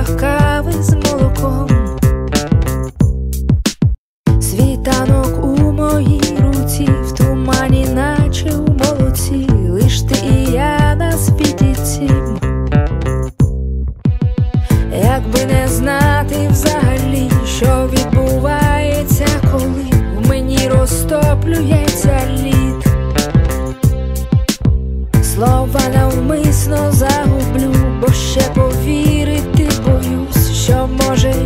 чашках кави з молоком, світанок у моїй руці, в тумані, наче у молоці, лиш ти і я на світі цім, якби не знати взагалі, що відбувається, коли в мені розтоплюється лід, слова навмисно загублю. може